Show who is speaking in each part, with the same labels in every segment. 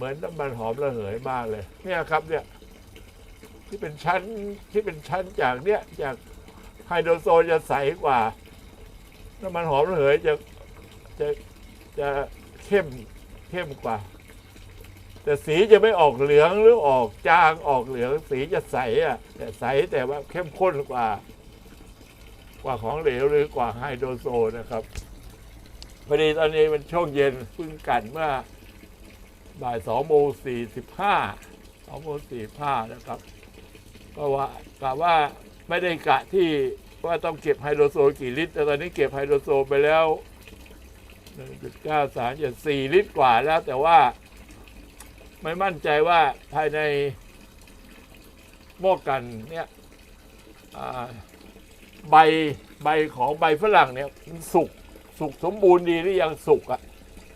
Speaker 1: เหมือนน้ำมันหอมระเหยมากเลย เนี่ยครับเนี่ย ที่เป็นชั้นที่เป็นชั้นจากเนี่ยจากไฮโดรโซนจะใสกว่า น้ำมันหอมระเหยจะจะจะเข้มเข้มกว่า แต่สีจะไม่ออกเหลืองหรือออกจางออกเหลือง สีจะใสอะ แต่ใสแต่ว่าเข้มข้นกว่า กว่าของเหลวหรือกว่าไฮโดรโซนนะครับพอดีตอนนี้มันช่วงเย็นพิ่งกันเมื่อ บ่ายสองโมงสี่สิบห้าสองโมงสี่ห้านะครับก็ว่ากะว่าไม่ได้กะที่ว่าต้องเก็บไฮโดรโซนกี่ลิตร แต่ตอนนี้เก็บไฮโดรโซนไปแล้วหนึ่งจุดเก้าสามจะสี่ลิตรกว่าแล้ว แต่ว่า ไม่มั่นใจว่าภายในหม้อกันเนี่ยใบใบของใบฝรั่งเนี่ยมันสุกสุกสมบูรณ์ดีหรือยังสุกอะ่ะ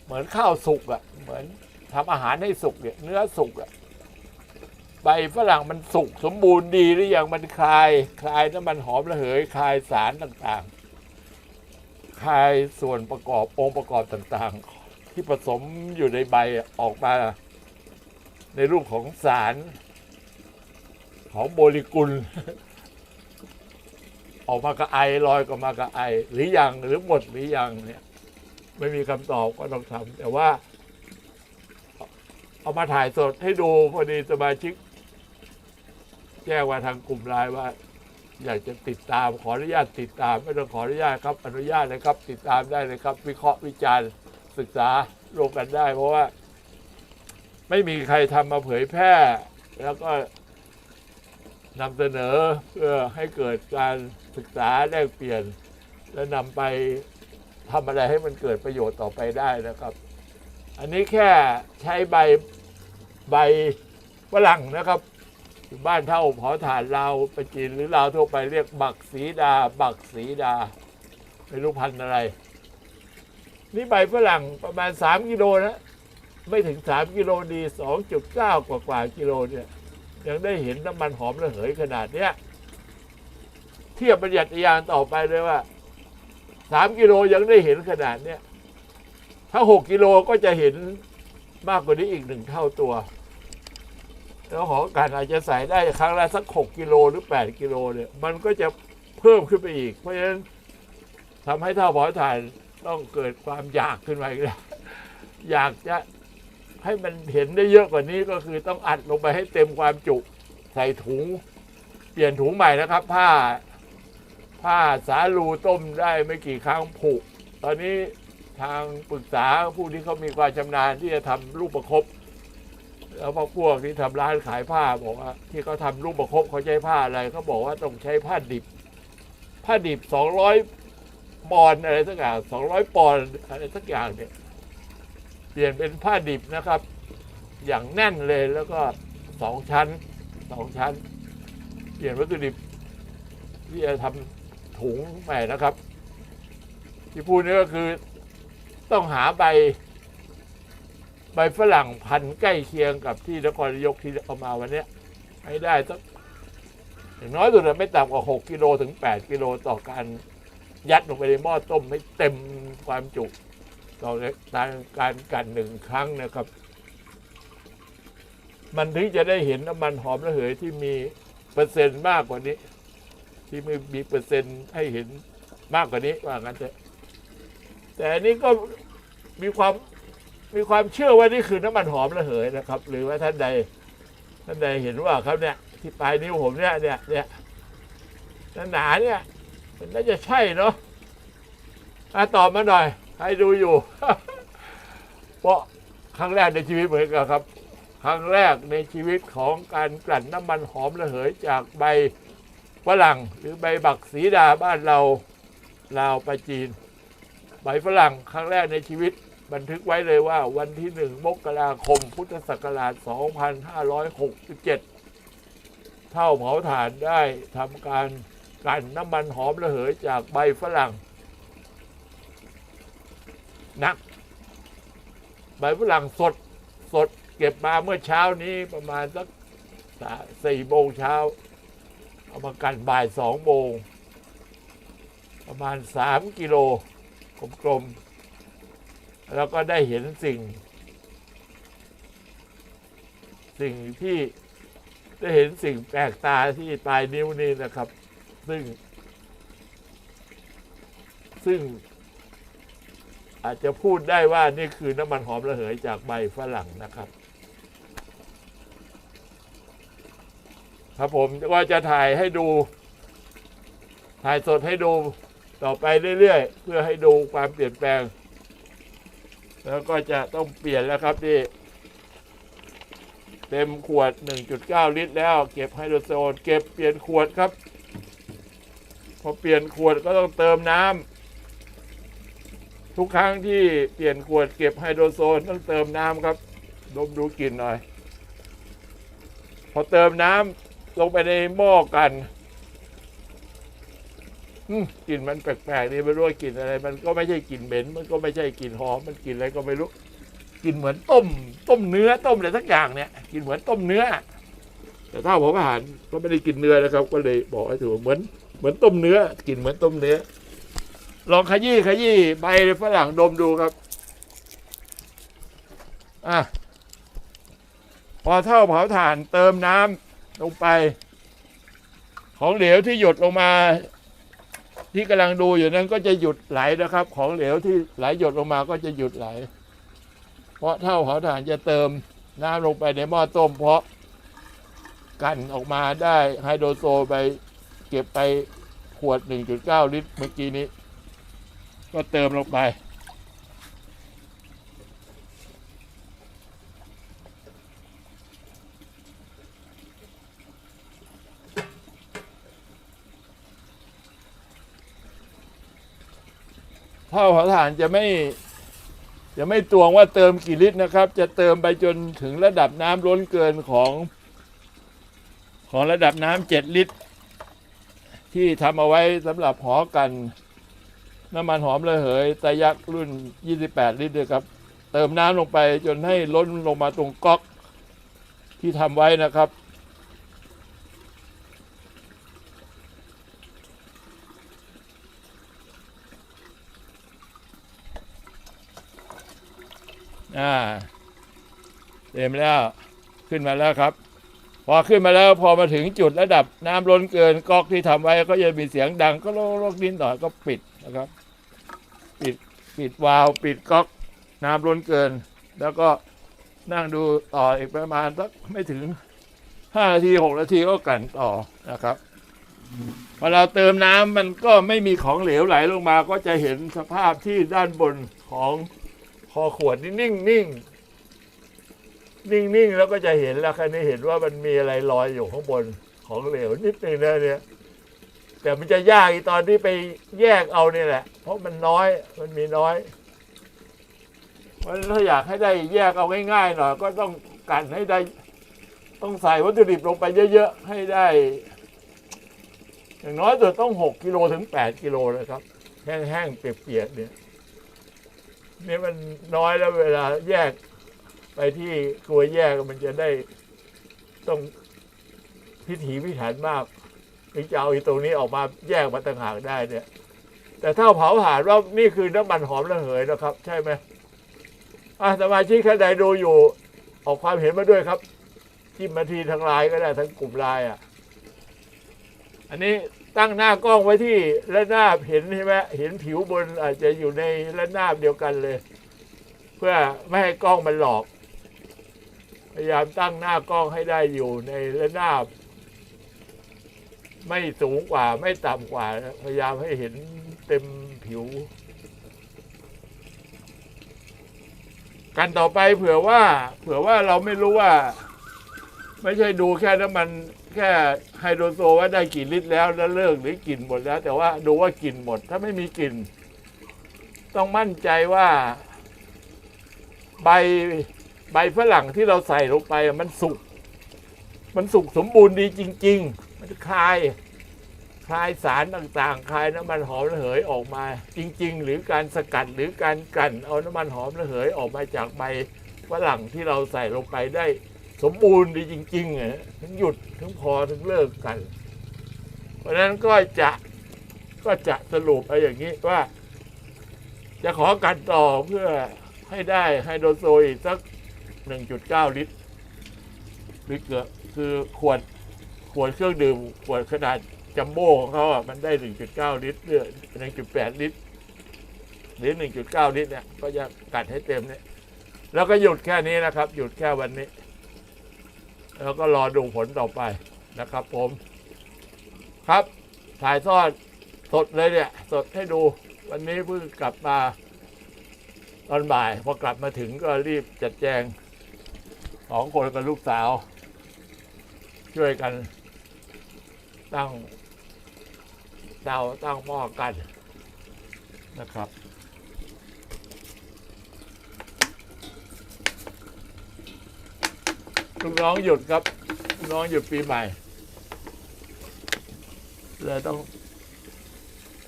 Speaker 1: เหมือนข้าวสุกอะ่ะ เหมือน ทำอาหารให้สุกเนี่ยเนื้อสุกอะใบฝรั่งมันสุกสมบูรณ์ดีหรือยังมันคลายคลายน้ำมันหอมระเหยคลายสารต่างๆ คลายส่วนประกอบองค์ประกอบต่างๆ ที่ผสมอยู่ในใบออกมา ในรูปของสาร ของโมเลกุล ออกมากับไอลอยก็มากับไอ หรือยังหรือหมดหรือยังเนี่ยไม่มีคำตอบก็ต้องทำแต่ว่า เอามาถ่ายสดให้ดูพอดีสมาชิก แจ้งมาทางกลุ่มไลน์ว่า อยากจะติดตามขออนุญาตติดตาม ไม่ต้องขออนุญาตครับ อนุญาตเลยครับ ติดตามได้เลยครับ วิเคราะห์วิจารณ์ศึกษาร่วมกันได้ เพราะว่า ไม่มีใครทำมาเผยแพร่ แล้วก็นำเสนอเพื่อให้เกิดการศึกษาแลกเปลี่ยน และนำไปทำอะไรให้มันเกิดประโยชน์ต่อไปได้นะครับ อันนี้แค่ใช้ใบ ใบฝรั่งนะครับ บ้านเท่าเผาถ่านลาวไปจีนหรือลาวทั่วไปเรียกบักสีดา บักสีดาไม่รู้พันธุ์อะไร นี่ใบฝรั่งประมาณ 3 กิโลนะไม่ถึง 3 กิโลดี 2.9 กว่ากว่ากิโลเนี่ยยังได้เห็นน้ำมันหอมระเหยขนาดเนี้ยเทียบประหยัดยานต่อไปเลยว่า 3 กิโลยังได้เห็นขนาดเนี้ยถ้า 6 กิโลก็จะเห็น มากกว่านี้อีกหนึ่งเท่าตัว แล้วหอการอาจจะใส่ได้ครั้งละสัก6กิโลหรือ8กิโลเนี่ย มันก็จะเพิ่มขึ้นไปอีก เพราะฉะนั้นทำให้เท่าเผาถ่านต้องเกิดความอยากขึ้นมาอีกแล้วอยากจะให้มันเห็นได้เยอะกว่านี้ก็คือต้องอัดลงไปให้เต็มความจุ ใส่ถุง เปลี่ยนถุงใหม่นะครับ ผ้า ผ้าสาลูต้มได้ไม่กี่ครั้งผุตอนนี้ ทางปรึกษาผู้ที่เขามีความชำนาญที่จะทำลูกประคบแล้วพวกพวกที่ทำร้านขายผ้าบอกว่า ที่เขาทำลูกประคบเขาใช้ผ้าอะไรเขาบอกว่าต้องใช้ผ้าดิบ ผ้าดิบสองร้อยปอนอะไรสักอย่างสองร้อยปอนอะไรสักอย่างเนี่ยเปลี่ยนเป็นผ้าดิบนะครับ อย่างแน่นเลยแล้วก็สองชั้นสองชั้น เปลี่ยนวัตถุดิบที่จะทำถุงใหม่นะครับ ที่พูดนี่ก็คือ ต้องหาใบ ใบฝรั่งพันใกล้เคียงกับที่นครนายกที่เอามาวันนี้ให้ได้สักอย่างน้อยสุดไม่ต่ำกว่า 6 กิโลถึง 8 กิโลต่อการยัดลงไปในหม้อต้มให้เต็มความจุต่อการการกันหนึ่งครั้งนะครับ มันถึงจะได้เห็นน้ำมันหอมระเหยที่มีเปอร์เซ็นต์มากกว่านี้ ที่มีมีเปอร์เซ็นต์ให้เห็นมากกว่านี้ว่างั้นเถอะแต่นี้ก็ มีความมีความเชื่อว่านี่คือน้ำมันหอมระเหยนะครับ หรือว่าท่านใด ท่านใดเห็นว่าครับเนี่ยที่ปลายนิ้วผมเนี่ยเนี่ยเนี่ยหนาๆเนี่ย มันน่าจะใช่เนาะอะตอบมาหน่อยใครดูอยู่เพราะครั้งแรกในชีวิตเหมือนกันครับ ครั้งแรกในชีวิตของการกลั่นน้ำมันหอมระเหยจากใบฝรั่งหรือใบบักสีดาบ้านเราลาวไปจีน ใบฝรั่งครั้งแรกในชีวิต บันทึกไว้เลยว่าวันที่หนึ่งมกราคมพุทธศักราช 2567 เท่าเผาถ่านได้ทำการกันน้ำมันหอมระเหยจากใบฝรั่งนัก ใบฝรั่งสดสดเก็บมาเมื่อเช้านี้ประมาณสักสาสี่โมงเช้า เอามากันบ่ายสองโมงประมาณสามกิโลกลมๆ แล้วก็ได้เห็นสิ่ง สิ่งที่ได้เห็นสิ่งแปลกตาที่ปลายนิ้วนี่นะครับ ซึ่ง ซึ่งอาจจะพูดได้ว่านี่คือน้ำมันหอมระเหยจากใบฝรั่งนะครับ ครับผมก็จะถ่ายให้ดู ถ่ายสดให้ดูต่อไปเรื่อยๆ เพื่อให้ดูความเปลี่ยนแปลง แล้วก็จะต้องเปลี่ยนแล้วครับที่เต็มขวด 1.9 ลิตร แล้ว เก็บไฮโดรโซน เก็บเปลี่ยนขวดครับ พอเปลี่ยนขวดก็ต้องเติมน้ำทุกครั้งที่เปลี่ยนขวดเก็บไฮโดรโซนต้องเติมน้ำครับดมดูกลิ่นหน่อย พอเติมน้ำลงไปในหม้อกัน อืมกลิ่นมันแปลกๆนี่ไม่รู้ว่ากลิ่นอะไร มันก็ไม่ใช่กลิ่นเหม็น มันก็ไม่ใช่กลิ่นหอม มันกลิ่นอะไรก็ไม่รู้กลิ่นเหมือนต้ม ต้มเนื้อต้มอะไรสักอย่างเนี่ยกลิ่นเหมือนต้มเนื้อ แต่ถ้าผมอาหารก็ไม่ได้กินเนื้อนะครับ ก็เลยบอกให้ถูกเหมือน เหมือนต้มเนื้อกลิ่นเหมือนต้มเนื้อ ลองขยี้ขยี้ใบฝรั่งดมดูครับอะพอเท่าเผาถ่านเติมน้ำลงไป ของเหลวที่หยดลงมา ที่กำลังดูอยู่นั้นก็จะหยุดไหลนะครับ ของเหลวที่ไหลหยดลงมาก็จะหยุดไหล เพราะเท่าเผาถ่านจะเติมน้ำลงไปในหม้อต้ม เพราะกันออกมาได้ไฮโดรโซไปเก็บไปขวด 1.9 ลิตรเมื่อกี้นี้ ก็เติมลงไป เท่าเผาถ่านจะไม่จะไม่ตวงว่าเติมกี่ลิตรนะครับ จะเติมไปจนถึงระดับน้ำล้นเกินของ ของระดับน้ำเจ็ดลิตร ที่ทำเอาไว้สำหรับหอกัน น้ำมันหอมระเหยตะยักษ์รุ่น 28 ลิตรด้วยครับ เติมน้ำลงไปจนให้ล้นลงมาตรงก๊อกที่ทำไว้นะครับ อ่าเต็มแล้วขึ้นมาแล้วครับ พอขึ้นมาแล้วพอมาถึงจุดระดับน้ำล้นเกินก๊อกที่ทำไว้ก็จะมีเสียงดังก็โลกโลกนิดหน่อยก็ปิดนะครับ ปิดปิดวาล์วปิดก๊อกน้ำล้นเกิน แล้วก็นั่งดูต่ออีกประมาณสักไม่ถึงห้านาทีหกนาทีก็กลั่นต่อนะครับพอเราเติมน้ำมันก็ไม่มีของเหลวไหลลงมา ก็จะเห็นสภาพที่ด้านบนของ คอขวดนี่นิ่งนิ่งนิ่งนิ่งแล้วก็จะเห็นแล้วคันนี้เห็นว่ามันมีอะไรลอยอยู่ข้างบนของเหลวนิดนึงนะเนี่ย แต่มันจะยากอีตอนที่ไปแยกเอาเนี่ยแหละ เพราะมันน้อยมันมีน้อยเพราะฉะนั้นถ้าอยากให้ได้แยกเอาง่ายๆหน่อยก็ต้องกันให้ได้ ต้องใส่วัตถุดิบลงไปเยอะๆให้ได้ อย่างน้อยสุดต้องหกกิโลถึงแปดกิโลนะครับ แห้งๆเปียกๆเนี่ย นี่มันน้อยแล้วเวลาแยกไปที่กลัวแยกมันจะได้ต้องพิถีพิถันมากถึงจะเอาอตรงนี้ออกมาแยกมาต่างหากได้เนี่ย แต่ถ้าเผาผ่านว่านี่คือน้ำมันหอมระเหยนะครับ ใช่ไหมอะสมาชิกท่านใดดูอยู่ออกความเห็นมาด้วยครับจิ้มมาทีทางไลน์ก็ได้ทั้งกลุ่มไลน์อะ อันนี้ ตั้งหน้ากล้องไว้ที่ระนาบเห็นใช่ไหมเห็นผิวบนอาจจะอยู่ในระนาบเดียวกันเลย เพื่อไม่ให้กล้องมันหลอก พยายามตั้งหน้ากล้องให้ได้อยู่ในระนาบ ไม่สูงกว่าไม่ต่ำกว่า พยายามให้เห็นเต็มผิว กันต่อไปเผื่อว่า เผื่อว่าเราไม่รู้ว่า ไม่ใช่ดูแค่น้ำมัน แค่ไฮโดรโซว่าได้กี่ลิตรแล้วแล้วเลิกหรือกลิ่นหมดแล้ว แต่ว่าดูว่ากลิ่นหมด ถ้าไม่มีกลิ่น ต้องมั่นใจว่า ใบใบฝรั่งที่เราใส่ลงไปมันสุก มันสุกสมบูรณ์ดีจริง ๆ มันคลาย คลายสารต่างๆ คลายน้ำมันหอมระเหยออกมา จริง ๆ หรือการสกัดหรือการกลั่นเอาน้ำมันหอมระเหยออกมาจากใบฝรั่งที่เราใส่ลงไปได้ สมบูรณ์ดีจริงๆอะถึงหยุดถึงพอถึงเลิกกัน เพราะฉะนั้นก็จะก็จะสรุปเอาอย่างนี้ว่า จะขอกันต่อเพื่อให้ได้ไฮโดรโซอีกสัก 1.9 ลิตรบิ๊กเกือร์คือขวดขวดเครื่องดื่มขวดขนาดจัมโบ้ของเขาอะมันได้ 1.9 ลิตรหรือ1.8 ลิตร หรือ 1.9 ลิตรเนี่ยก็จะกัดให้เต็มเนี่ยแล้วก็หยุดแค่นี้นะครับ หยุดแค่วันนี้ แล้วก็รอดูผลต่อไปนะครับผม ครับถ่ายทอดสดเลยเนี่ย สดให้ดู วันนี้เพิ่งกลับมาตอนบ่าย พอกลับมาถึงก็รีบจัดแจงสองคนกับลูกสาว ช่วยกัน ตั้งเตาตั้งหม้อกันนะครับ ลูกน้องหยุดครับลูกน้องหยุดปีใหม่เลยต้อง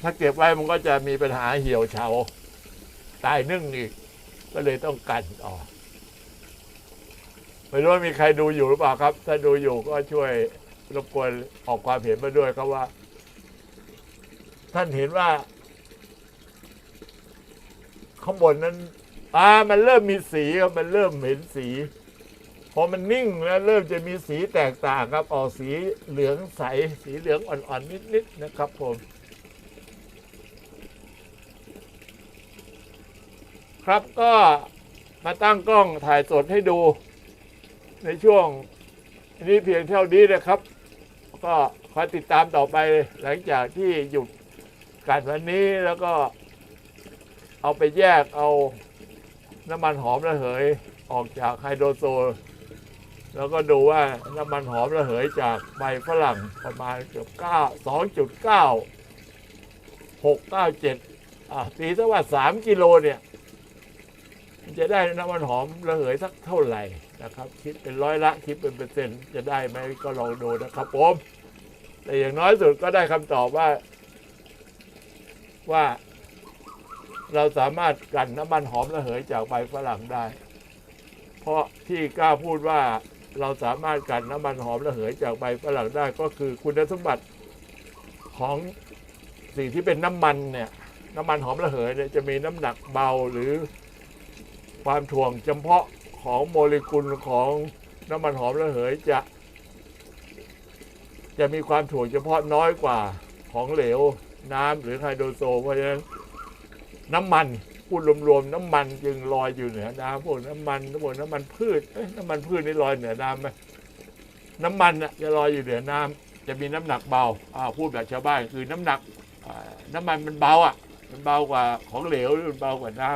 Speaker 1: ถ้าเก็บไว้มันก็จะมีปัญหาเหี่ยวเฉาตายนึ่งอีก ก็เลยต้องกันออกไม่รู้ว่ามีใครดูอยู่หรือเปล่าครับ ถ้าดูอยู่ก็ช่วยรบกวนออกความเห็นมาด้วยครับว่า ท่านเห็นว่าข้างบนนั้นอ่ามันเริ่มมีสีครับมันเริ่มเห็นสี พอมันนิ่งแล้วเริ่มจะมีสีแตกต่างครับ ออกสีเหลืองใส สีเหลืองอ่อนๆนิดๆนะครับผม ครับก็มาตั้งกล้องถ่ายสดให้ดู ในช่วงนี้เพียงเท่านี้นะครับ ก็คอยติดตามต่อไปหลังจากที่หยุดการวันนี้แล้วก็เอาไปแยกเอาน้ำมันหอมระเหยออกจากไฮโดรโซล แล้วก็ดูว่าน้ำมันหอมระเหยจากใบฝรั่งประมาณเกือบเก้าสองจุดเก้าหกเก้าเจ็ดอะตีซะว่าสามกิโลเนี่ยมันจะได้น้ำมันหอมระเหยสักเท่าไหร่นะครับ คิดเป็นร้อยละคิดเป็นเปอร์เซ็นต์จะได้ไหมก็ลองดูนะครับผม แต่อย่างน้อยสุดก็ได้คำตอบว่า ว่า เราสามารถกันน้ำมันหอมระเหยจากใบฝรั่งได้ เพราะที่กล้าพูดว่า เราสามารถกันน้ำมันหอมระเหยจากใบฝรั่งได้ก็คือคุณสมบัติของสิ่งที่เป็นน้ำมันเนี่ยน้ำมันหอมระเหยเนี่ยจะมีน้ำหนักเบาหรือความถ่วงจำเพาะของโมเลกุลของน้ำมันหอมระเหยจะ จะมีความถ่วงเฉพาะน้อยกว่าของเหลวน้ำหรือไฮโดรโซลเพราะฉะนั้นน้ำมัน พูดรวมๆน้ำมันจึงลอยอยู่เหนือน้ำพวกน้ำมันพวกน้ำมันพืชเอ้ยน้ำมันพืชนี่ลอยเหนือน้ำไหมน้ำมันน่ะจะลอยอยู่เหนือน้ำจะมีน้ำหนักเบาอ่าพูดแบบชาวบ้านคือน้ำหนักน้ำมันมันเบาอะ มันเบากว่าของเหลวหรือมันเบากว่าน้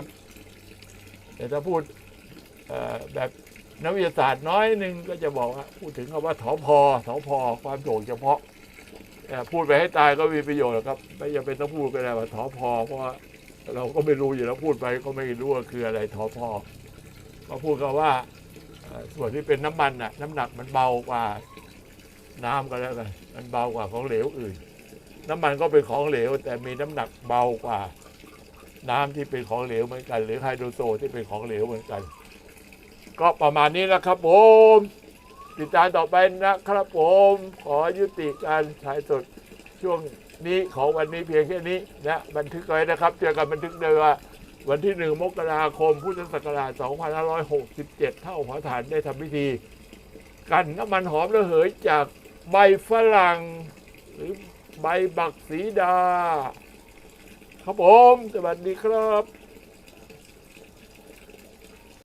Speaker 1: ำแต่ถ้าพูดแบบนักวิทยาศาสตร์น้อยหนึ่งก็จะบอกว่าพูดถึงคำว่าถอพอถอพอความโด่งเฉพาะพูดไปให้ตายก็มีประโยชน์ครับ ไม่จำเป็นต้องพูดก็ได้ว่าถอพอเพราะว่า เราก็ไม่รู้อยู่แล้วพูดไปก็ไม่รู้ว่าคืออะไรถอพอก็พูดกันว่าส่วนที่เป็นน้ำมันน่ะ น้ำหนักมันเบากว่าน้ำก็แล้วกันมันเบากว่าของเหลวอื่น น้ำมันก็เป็นของเหลว แต่มีน้ำหนักเบากว่า น้ำที่เป็นของเหลวเหมือนกัน หรือไฮโดรโซที่เป็นของเหลวเหมือนกัน ก็ประมาณนี้นะครับผมติดตามต่อไปนะครับผมขอยุติการถ่ายสดช่วง นี้ของวันนี้เพียงแค่นี้นะบันทึกไว้นะครับเจอกันบันทึกเลยว่า วันที่หนึ่งมกราคมพุทธศักราช 2567 เท่าหัวฐานได้ทำพิธี กันน้ำมันหอมระเหยจากใบฝรั่ง หรือใบบักสีดา ครับผม สวัสดีครับ